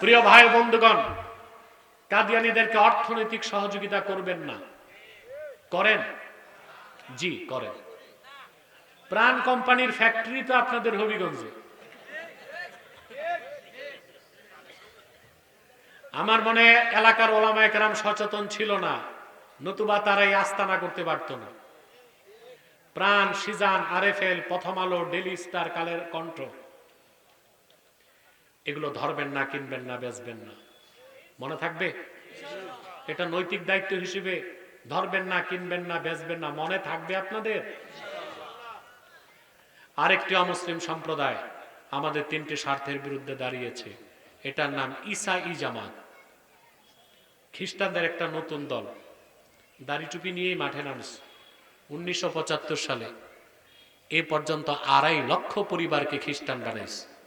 প্রিয় ভাই বন্ধুগণ, কাদিয়ানিদেরকে অর্থনৈতিক সহযোগিতা করবেন না। করেন? জি, করেন। প্রাণ কোম্পানির ফ্যাক্টরি তো আপনাদের হবিগঞ্জে। আমার মনে এলাকার ওলামায় কেরাম সচেতন ছিল না, নতুবা তারা আস্তানা করতে পারতো না। প্রাণ সিজান, আরএফএল, প্রথম আলো ডেলি স্টার, কালের কণ্ঠ। এগুলো ধরবেন না, কিনবেন না, বেচবেন না। মনে থাকবে? এটা নৈতিক দায়িত্ব হিসেবে ধরবেন না, কিনবেন না, বেচবেন না। মনে থাকবে আপনাদের? আরেকটি অমুসলিম সম্প্রদায় আমাদের তিনটি স্বার্থের বিরুদ্ধে দাঁড়িয়েছে। এটার নাম ইসা ই জামাত। খ্রিস্টানদের একটা নতুন দল। দাড়ি টুপি নিয়েই মাঠে নামছে। উনিশশো পঁচাত্তর সালে এ পর্যন্ত আড়াই লক্ষ পরিবারকে খ্রিস্টান বানাইছে।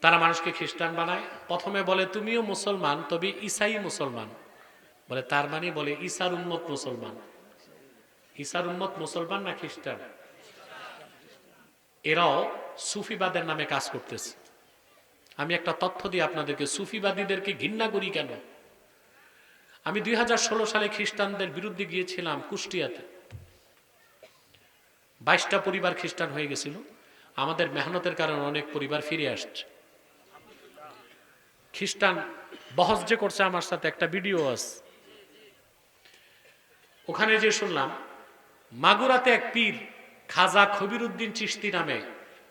তারা মানুষকে খ্রিস্টান বানায়। প্রথমে বলে, তুমিও মুসলমান? তবে ইসাই মুসলমান। বলে, তার মানে বলে ইসার উম্মত মুসলমান। ইসার উম্মত মুসলমান না খ্রিস্টান? এরাও সুফিবাদের নামে কাজ করতেছে। আমি একটা তথ্য দিই আপনাদেরকে, সুফিবাদীদেরকে ঘৃণা করি কেন? আমি দুই হাজার ষোলো সালে খ্রিস্টানদের বিরুদ্ধে গিয়েছিলাম কুষ্টিয়াতে। বাইশটা পরিবার খ্রিস্টান হয়ে গেছিল। আমাদের মেহনতের কারণে অনেক পরিবার ফিরে আসছে। খ্রিস্টান বহস যে করছে আমার সাথে, একটা ভিডিও আছে। ওখানে যে শুনলাম, মাগুরাতে এক পীর খাজা খবিরুদ্দিন চিস্তি নামে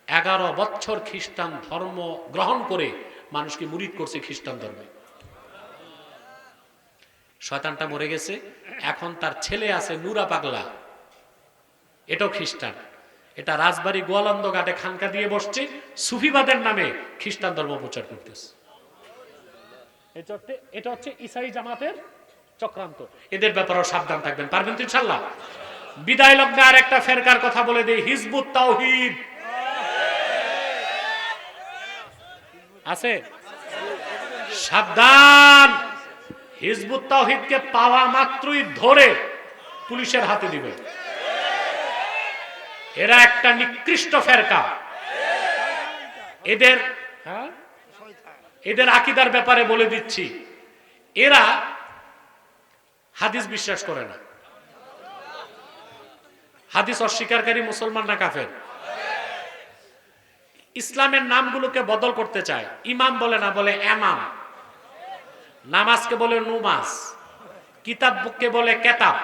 এগারো বছর খ্রিস্টান ধর্ম গ্রহণ করে মানুষকে মুরিদ করছে খ্রিস্টান ধর্মে। শয়তানটা মরে গেছে, এখন তার ছেলে আছে নুরা পাগলা। এটাও খ্রিস্টান। এটা রাজবাড়ি গোয়ালন্দ ঘাটে খানকা দিয়ে বসছে, সুফিবাদের নামে খ্রিস্টান ধর্ম প্রচার করতেছে। এটা হচ্ছে ইসাই জামাতের চক্রান্ত। এদের ব্যাপারেও সাবধান থাকবেন পারবেন তো ইনশাল্লাহ বিদায় লগ্নে আর একটা ফেরকার কথা বলে দেই হিজবুত তাওহিদ। আছে? সাবধান! হিজবুত তাওহিদকে পাওয়া মাত্রই ধরে পুলিশের হাতে দিবে। এরা একটা নিকৃষ্ট ফেরকা। এদের হ্যাঁ? এদের আকিদার ব্যাপারে বলে দিচ্ছি। এরা হাদিস বিশ্বাস করে না। হাদিস অস্বীকারী মুসলমান না কাফের? ইসলামের নামগুলোকে বদল করতে চায়। ইমাম বলে না, বলে এমাম। নামাজকে বলে নুমাজ। কিতাবকে বলে কেতাব।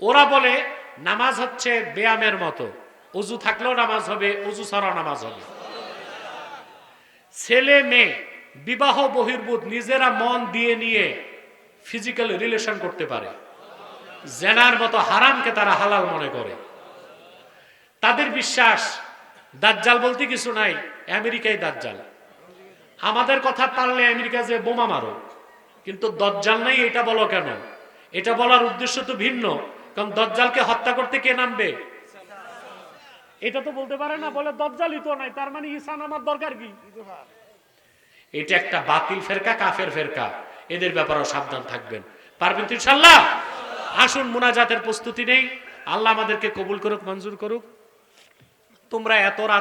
ওরা বলে, নামাজ হচ্ছে ব্যায়ামের মতো। অজু থাকলেও নামাজ হবে, অজু ছাড়াও নামাজ হবে। ছেলে মেয়ে, বিবাহ বহির্ভূত নিজেরা মন দিয়ে নিয়ে ফিজিক্যাল রিলেশন করতে পারে। জেনার মতো হারামকে তারা হালাল মনে করে। তাদের বিশ্বাস, দাজ্জাল বলতে কিছু নাই আমেরিকাই দাজ্জাল। আমাদের কথা পারলে আমেরিকা যে বোমা মারো, কিন্তু দজ্জাল নাই, এটা বলো কেন? এটা বলার উদ্দেশ্য তো ভিন্ন, কারণ দজ্জালকে হত্যা করতে কে নামবে? এটা তো বলতে পারে না, বলে দরজালি তো নাই, তার মানে ঈসা নামার দরকার কি? এটা একটা বাতিল ফেরকা, কাফের ফেরকা। এদের ব্যাপারেও সাবধান থাকবেন। পারবেন ইনশাল্লাহ আসুন, মুনাজাতের প্রস্তুতি নেই। আল্লাহ আমাদেরকে কবুল করুক, মঞ্জুর করুক। তোমরা এত রাত